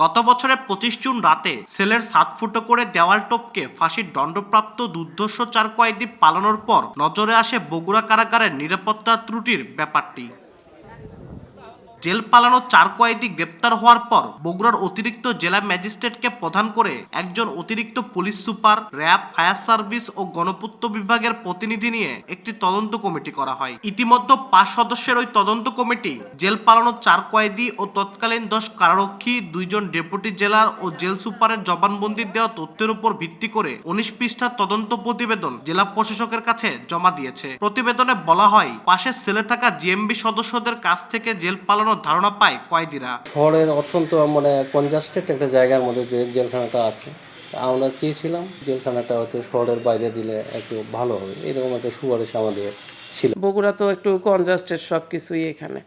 গত বছরে পঁচিশ জুন রাতে সেলের সাত ফুটো করে দেওয়াল টপকে ফাঁসির দণ্ডপ্রাপ্ত দুর্ধর্ষ চার কয়েদি পালানোর পর নজরে আসে বগুড়া কারাগারের নিরাপত্তা ত্রুটির ব্যাপারটি। জেল পালানো চার কয়েদি গ্রেপ্তার হওয়ার পর বগুড়ার অতিরিক্ত জেলা ম্যাজিস্ট্রেটকে প্রধান করে একজন অতিরিক্ত police super, RAB, fire service ও গণপূর্ত বিভাগের প্রতিনিধি নিয়ে একটি তদন্ত কমিটি করা হয়। ইতিমধ্যে পাঁচ সদস্যের ওই তদন্ত কমিটি জেল পালানো চার কয়েদি ও তৎকালীন দশ কারারক্ষী, দুইজন ডেপুটি জেলার ও জেল সুপারের জবানবন্দির দেওয়া তথ্যের উপর ভিত্তি করে উনিশ পৃষ্ঠার তদন্ত প্রতিবেদন জেলা প্রশাসকের কাছে জমা দিয়েছে। প্রতিবেদনে বলা হয় পাশের সেলে থাকা জিএমবি সদস্যদের কাছ থেকে জেল পালানোর ধারণা পায় কয়েদিরা? শহরের অত্যন্ত মানে কনজাস্টেড একটা জায়গার মধ্যে যে জেলখানাটা আছে আমরা চেয়েছিলাম জেলখানাটা হয়তো শহরের বাইরে দিলে একটু ভালো হবে। এরকম একটা সুপারিশ আমাদের ছিল। বগুড়া তো একটু কনজাস্টেড সব কিছুই এখানে।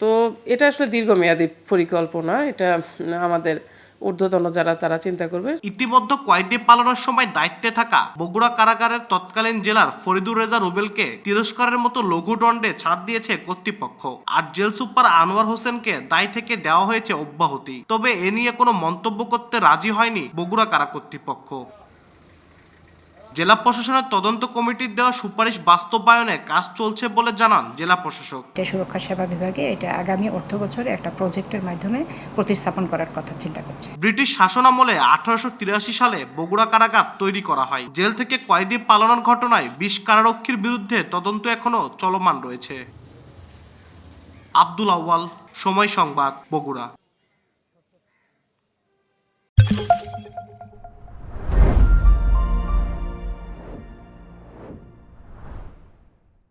তো এটা আসলে দীর্ঘমেয়াদী পরিকল্পনা এটা আমাদের ঊর্ধ্বতন যারা, তারা চিন্তা করবে। ইতিমধ্যে কয়েদি পালানোর সময় দায়িত্বে থাকা বগুড়া কারাগারের তৎকালীন জেলার ফরিদুর রেজা রুবেলকে তিরস্কারের মতো লঘু দণ্ডে ছাড় দিয়েছে কর্তৃপক্ষ। আর জেল সুপার আনোয়ার হোসেনকে দায় থেকে দেওয়া হয়েছে অব্যাহতি। তবে এ নিয়ে কোনো মন্তব্য করতে রাজি হয়নি বগুড়া কারা কর্তৃপক্ষ। জেলা প্রশাসনের তদন্ত কমিটির দেওয়া সুপারিশ বাস্তবায়নে কাজ চলছে বলে জানান জেলা প্রশাসক। এটা সুরক্ষা সেবা বিভাগে এটা আগামী অর্থ বছরে একটা প্রজেক্টের মাধ্যমে প্রতিস্থাপন করার কথা চিন্তা করছে। ব্রিটিশ শাসনামলে আঠারোশো তিরাশি সালে বগুড়া কারাগার তৈরি করা হয়। জেল থেকে কয়েদি পালানোর ঘটনায় বিশ কারারক্ষীর বিরুদ্ধে তদন্ত এখনও চলমান রয়েছে। আব্দুল আউয়াল সময় সংবাদ বগুড়া।